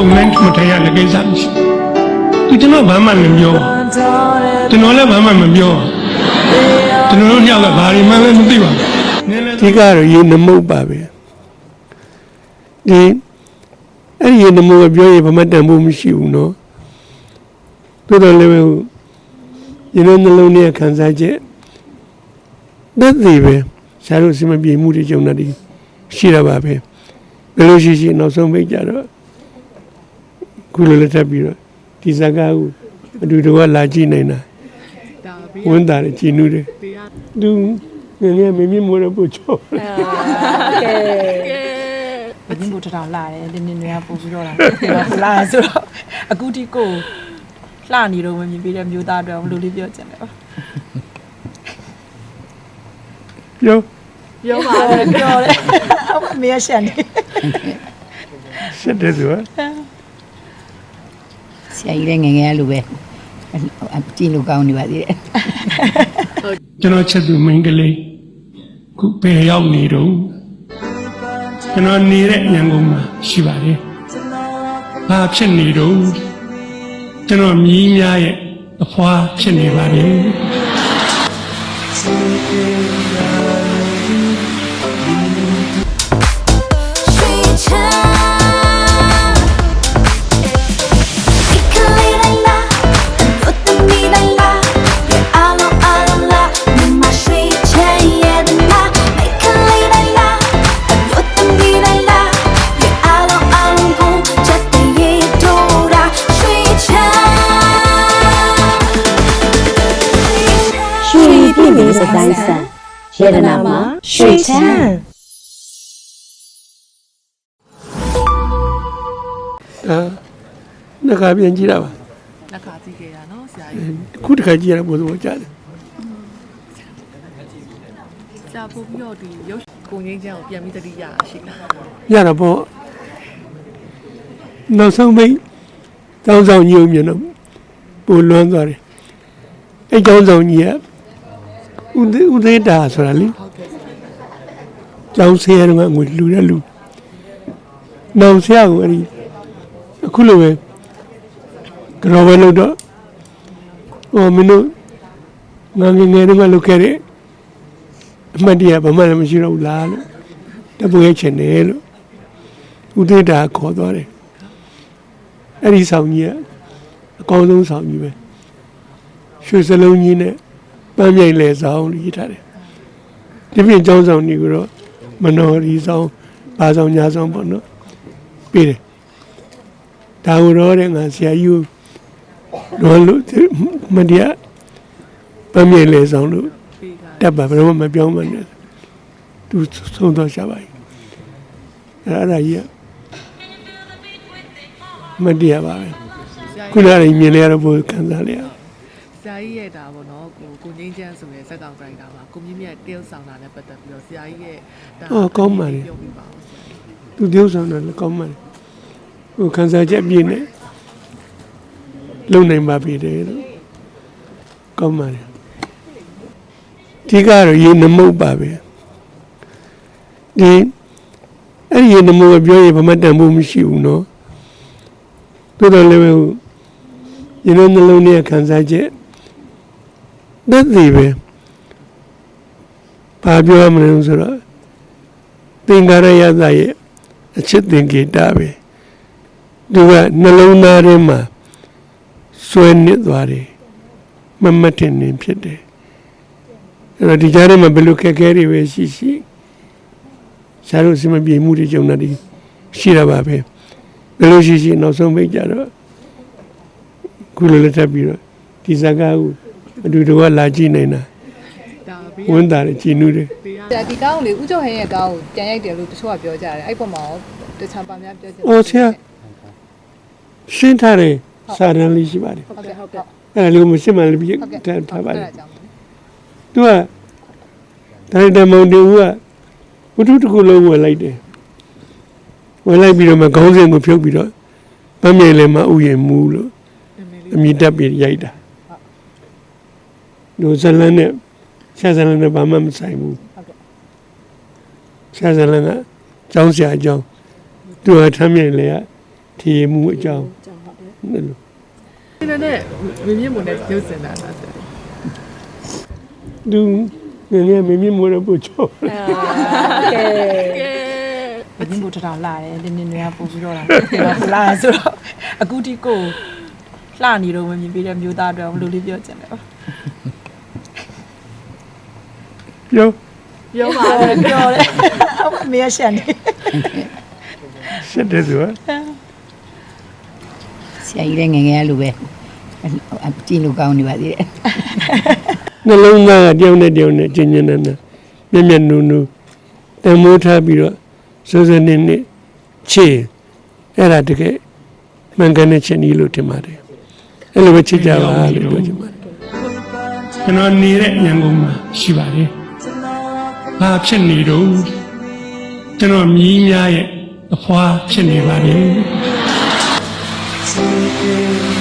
comment မထည့်ရတဲ့ကိစ္စမရှိဘူးသူကျွန်တော်ဘာမှမပြောကျွန်တော်လည်းဘာမှမပြောကျွန်တော်တို့ညောက်ကဘာတွေမှလည်းမသိပါဘူးဒီကတော့ရေနမုတ်ပါပဲဒီအဲ့ဒီရေနမုတ်ကပြောရင်ဘာမှတန်ဖို့မရှိဘူးနော်သို့တော်လည်းပဲရေနှလုံးနဲ့ခံစားချက်သက်သေးပဲရှားလို့စမပြေမှုတွေကြုံတာဒီရှိတာပါပဲဘယ်လိုရှိရှိနောက်ဆုံးမိတ်ကြတော့ ခုလိုလက်ထပ်ပြီးတော့ဒီဇာကားကိုအတူတူကလာကြည့်နေတာဒါဘေးဝန်တာတယ်ကြည်နူးတယ်ဘေးကသူငယ်ငယ်မင်းမမိုးတော့ပို့ချောကဲဘင်းကိုတထောင်လာတယ်တင်းတင်းတွေကပို့ပြီးတော့လာလာဆိုတော့အခုဒီကိုလှနေတော့မမြင်ပြတဲ့မျိုးသားအတွက်ဘယ်လိုလေးပြောချင်လဲပါပြောပြောပါလေပြောတယ်အမေရရှန်နေရှက်တယ်သူက ဆရာကြီးလည်းငယ်ငယ်လိုပဲအကြည့်လို့ကောင်းနေပါသေးတယ်ကျွန်တော်ချက်သူမိန်းကလေးခုဘယ်ရောက်နေတော့ကျွန်တော်နေတဲ့ညံကုန်မှာရှိပါတယ်ဘာဖြစ်နေတော့ကျွန်တော်မြီးများရဲ့အဖွာဖြစ်နေပါတယ် စတိုင်းဆန်ရတနာမှာရွှေချမ်းဒါနှစ်ခါပြန်ကြည့်တာပါလက်ခါကြည့်ခဲ့တာနော်ဆရာကြီးခုတစ်ခါကြည့်ရတာဘုရားကြားတယ်ဆရာပို့ပြီးတော့ဒီရုပ်ကိုငင်းချမ်းကိုပြန်ပြီးတတိယရှိလားရတာပေါ့နောက်ဆုံးမိတ်တောင်းဆောင်ညုံမြင်တော့ပူလွမ်းသွားတယ်အဲ့တောင်းဆောင်ကြီးက ဥဒဥဒေတာဆိုတာလေဟုတ်ကဲ့ဆရာကျောင်းဆရာကငွေလူတဲ့လူနောက်ဆရာကအဲ့ဒီအခုလိုပဲကြောပဲလို့တော့ဟောမင်းတို့ငါငယ်ငယ်တုန်းကလုပ်ခဲ့တဲ့အမှတ်တရဘာမှလည်းမရှိတော့ဘူးလားလို့တပွေးချင်တယ်လို့ဥဒေတာခေါ်သွားတယ်အဲ့ဒီဆောင်ကြီးကအကောင်းဆုံးဆောင်ကြီးပဲရွှေစလုံးကြီးနဲ့ ပန်းမြိုင်လေဆောင်လို့ရေးထားတယ်ဒီပြင်ကျောင်းဆောင်ကြီးကတော့မနော်ရီဆောင်ဘာဆောင်ညာဆောင်ပေါ့နော်ပြီးတယ်ဒါကိုတော့တဲ့ငါဆရာကြီးကိုတော့လို့မတရားပမ်းမြေလေဆောင်လို့ပေးကတက်ပါဘယ်တော့မှမပြောင်းမှနဲ့သူဆုံးတော့ရှာပါ යි အဲ့ဒါကြီးကမတရားပါပဲဆရာခုနကလည်းမြင်လဲရတော့ဘုခံစားလိုက်ရအောင်ဆ ရာကြီးရဲ့ဒါပေါ့နော်ကိုကိုငိမ့်ချမ်းဆိုတဲ့ဇက်ကောင်ဒါရိုက်တာပါကိုမြင့်မြတ်တယောက်ဆောင်တာနဲ့ပတ်သက်ပြီးတော့ဆရာကြီးရဲ့ဒါအော်ကောင်းပါလေ ပြောပြပါဦးဆရာကြီးသူတယောက်ဆောင်တာလည်းကောင်းပါလေဟိုခန်းစားချက်အပြည့်နဲ့လုံနိုင်ပါပြီတဲ့လို့ကောင်းပါလေအဓိကတော့ရေနမုတ်ပါပဲဒီအဲ့ဒီရေနမုတ်ကပြောရင်ဘာမှတန်ဖို့မရှိဘူးနော်သို့တော်လည်းပဲဟိုရေနုံနှလုံးနဲ့ခန်းစားချက် သက်သေးပဲဘာပြောရမလဲဆိုတော့သင်္ကာရယသရဲ့အချစ်သင်္ကေတပဲသူကနှလုံးသားထဲမှာဆွဲနစ်သွားတယ်မမတ်တင်နေဖြစ်တယ်အဲ့တော့ဒီကြားထဲမှာဘယ်လိုခက်ခဲတွေပဲရှိရှိရှားလို့စမပြေမှုတွေကြုံတာဒီရှိတာပါပဲဘယ်လိုရှိရှိနောက်ဆုံးပိတ်ကြတော့ခုလိုလက်ထပ်ပြီးတော့ဒီဇာကားကို အတူတူကလာကြည့်နေတာဒါဘေးဝန်တာတယ်ကြည်နူးတယ်ဘေးကဆရာဒီကောင်းကိုလေဥကျော်ဟင်းရဲ့ကောင်းကိုပြန်ရိုက်တယ်လို့တချို့ကပြောကြတယ်အဲ့ပေါ်မှာရောတခြားပါများပြောကြတယ်အော်ဆရာရှင်းထားတယ်စာရန်လေးရှိပါတယ်ဟုတ်ကဲ့ဟုတ်ကဲ့အဲ့ဒါလေးကိုမရှင်းမှလည်းပြဟုတ်ကဲ့ထားထားပါတယ်အဲ့ဒါကြောင့်သူကဒါရိုက်တာမောင်တူကဝတ္ထုတစ်ခုလုံးဝင်လိုက်တယ်ဝင်လိုက်ပြီးတော့မှခေါင်းစဉ်ကိုဖြုတ်ပြီးတော့ဗမ်းမြေလည်းမဥယျာဉ်မူလို့နာမည်လေးအမိတက်ပြီးရိုက်တာ ဒိုဇလန်နဲ့ဆရာဇလန်နဲ့ဘာမှမဆိုင်ဘူးဆရာဇလန်ကကျောင်းဆရာအကြောင်းသူကထမ်းမြေလည်းကထည်မှုအကြောင်းအဲ့လိုဒီနေ့မင်းမြင့်မနဲ့ရုပ်စင်တာလားဆရာသူငယ်ငယ်မင်းမမိုးရပို့ချောဘင်းဘုထထောင်လာတယ်တင်းတင်းတွေကပို့ပြီးတော့လာတယ်ပူလာဆိုတော့အခုတိကိုလှနေတော့မမြင်ပြီးတဲ့မျိုးသားအတွက်ဘယ်လိုလေးပြောချင်လဲ ပြောပြောပါလေပြောတယ်အမေရရှန်နေရှက်တယ်သူကဆရာကြီးလည်းငယ်ငယ်လိုပဲအကြည့်လို့ကောင်းနေပါသေးတယ်နှလုံးသားကတယောက်နဲ့တယောက်နဲ့ကျဉ်းကျဉ်းနဲ့နဲ့မျက်မျက်နူနူတမိုးထားပြီးတော့စိုးစိုးနေနေချေအဲ့ဒါတကယ်မှန်ကန်တဲ့ချက်ကြီးလို့ထင်ပါတယ်အဲ့လိုပဲချစ်ကြပါလို့ပြောချင်ပါတယ်ကျွန်တော်နေတဲ့ရန်ကုန်မှာရှိပါတယ်။ ဘာဖြစ်နေတော့ကျွန်တော်မြည်များရဲ့အဖွာဖြစ်နေပါတယ်။